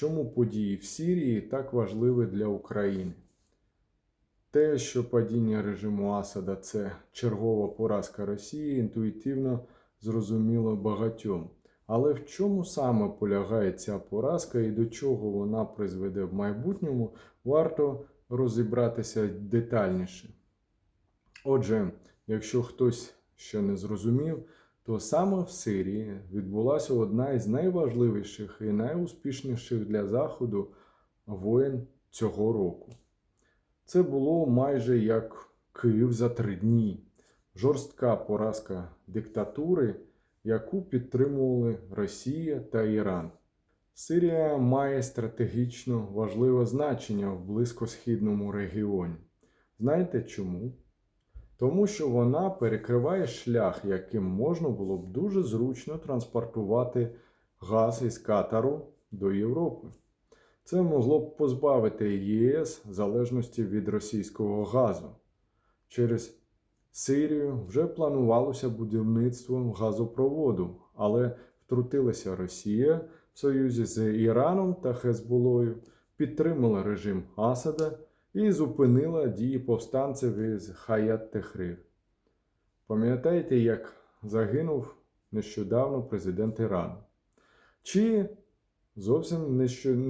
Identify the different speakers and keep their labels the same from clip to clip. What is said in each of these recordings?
Speaker 1: чому події в Сирії так важливі для України. Те, що падіння режиму Асада це чергова поразка Росії, інтуїтивно зрозуміло багатьом. Але в чому саме полягає ця поразка і до чого вона призведе в майбутньому, варто розібратися детальніше. Отже, якщо хтось ще не зрозумів, то саме в Сирії відбулася одна із найважливіших і найуспішніших для Заходу воєн цього року. Це було майже як Київ за три дні. Жорстка поразка диктатури, яку підтримували Росія та Іран. Сирія має стратегічно важливе значення в близькосхідному регіоні. Знаєте чому? Тому що вона перекриває шлях, яким можна було б дуже зручно транспортувати газ із Катару до Європи. Це могло б позбавити ЄС залежності від російського газу. Через Сирію вже планувалося будівництво газопроводу, але втрутилася Росія в союзі з Іраном та Хезболою, підтримала режим Асада і зупинила дії повстанців із Хаят Техрир. Пам'ятаєте, як загинув нещодавно президент Ірану? Чи зовсім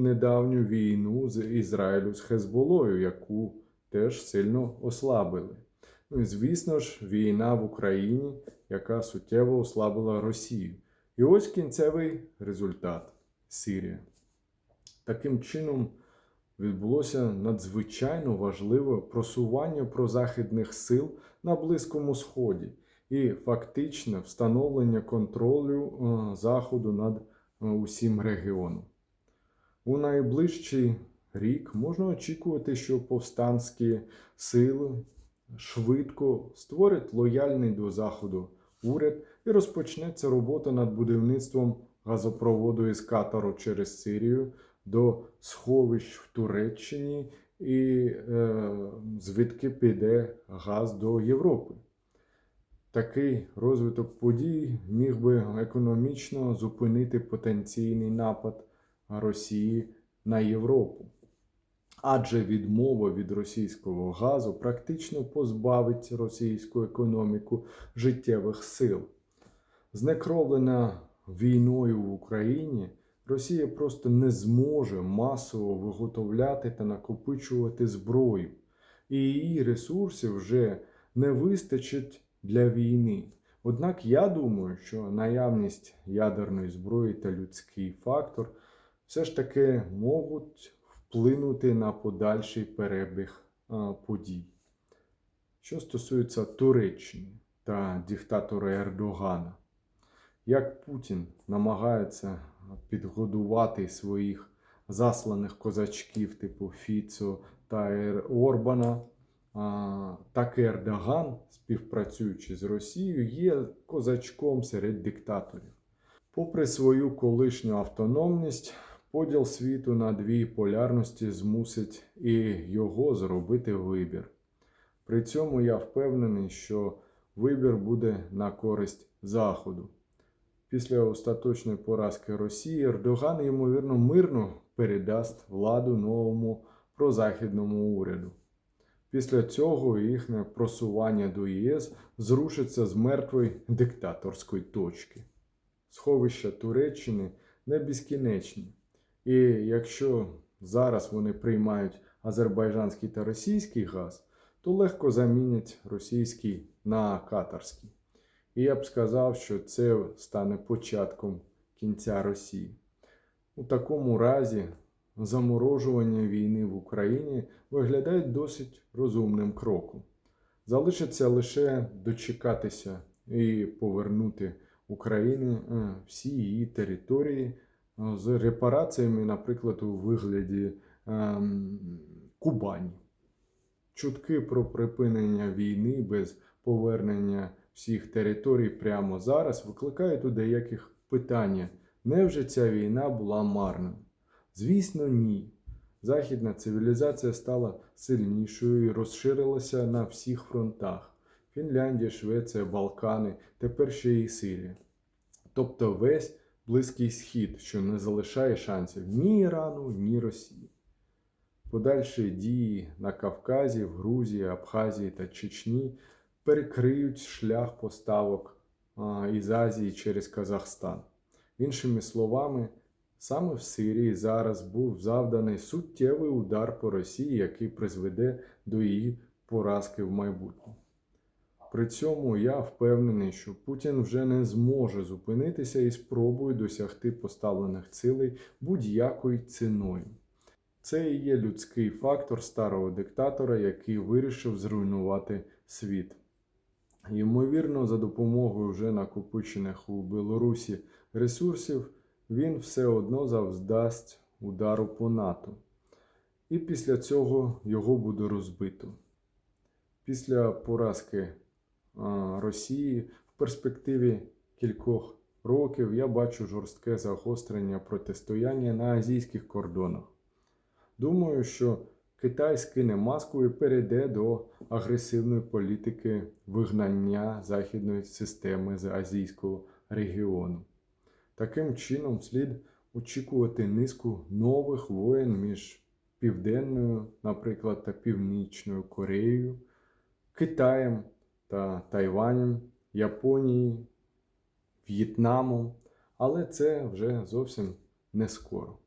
Speaker 1: недавню війну з Ізраїлю з Хезболою, яку теж сильно ослабили? Ну і звісно ж, війна в Україні, яка суттєво ослабила Росію. І ось кінцевий результат Сирія. Таким чином відбулося надзвичайно важливе просування прозахідних сил на Близькому Сході і фактичне встановлення контролю е, Заходу над е, усім регіоном. У найближчий рік можна очікувати, що повстанські сили швидко створять лояльний до Заходу уряд і розпочнеться робота над будівництвом газопроводу із Катару через Сирію до сховищ в Туреччині, і е, звідки піде газ до Європи. Такий розвиток подій міг би економічно зупинити потенційний напад Росії на Європу. Адже відмова від російського газу практично позбавить російську економіку життєвих сил. Знекровлена війною в Україні, Росія просто не зможе масово виготовляти та накопичувати зброю, і її ресурсів вже не вистачить для війни. Однак я думаю, що наявність ядерної зброї та людський фактор все ж таки можуть вплинути на подальший перебіг подій. Що стосується Туреччини та диктатора Ердогана, як Путін намагається підгодувати своїх засланих козачків, типу Фіцо та Орбана, так і Ердоган, співпрацюючи з Росією, є козачком серед диктаторів. Попри свою колишню автономність, поділ світу на дві полярності змусить і його зробити вибір. При цьому я впевнений, що вибір буде на користь Заходу. Після остаточної поразки Росії Ердоган, ймовірно, мирно передасть владу новому прозахідному уряду. Після цього їхнє просування до ЄС зрушиться з мертвої диктаторської точки. Сховища Туреччини не безкінечні. І якщо зараз вони приймають азербайджанський та російський газ, то легко замінять російський на катарський. І я б сказав, що це стане початком кінця Росії. У такому разі заморожування війни в Україні виглядає досить розумним кроком. Залишиться лише дочекатися і повернути Україні е, всі її території е, з репараціями, наприклад, у вигляді ем, Кубані. Чутки про припинення війни без повернення всіх територій прямо зараз викликають у деяких питання, невже ця війна була марною? Звісно, ні. Західна цивілізація стала сильнішою і розширилася на всіх фронтах: Фінляндія, Швеція, Балкани, тепер ще і Сирія. Тобто весь Близький Схід, що не залишає шансів ні Ірану, ні Росії. Подальші дії на Кавказі, в Грузії, Абхазії та Чечні перекриють шлях поставок із Азії через Казахстан. Іншими словами, саме в Сирії зараз був завданий суттєвий удар по Росії, який призведе до її поразки в майбутньому. При цьому я впевнений, що Путін вже не зможе зупинитися і спробує досягти поставлених цілей будь-якою ціною. Це і є людський фактор старого диктатора, який вирішив зруйнувати світ. Ймовірно, за допомогою вже накопичених у Білорусі ресурсів він все одно завдасть удару по НАТО. І після цього його буде розбито. Після поразки Росії в перспективі кількох років я бачу жорстке загострення протистояння на азійських кордонах. Думаю, що Китай скине маску і перейде до агресивної політики вигнання західної системи з азійського регіону. Таким чином, слід очікувати низку нових воєн між Південною, наприклад, та Північною Кореєю, Китаєм та Тайванем, Японією, В'єтнамом, але це вже зовсім не скоро.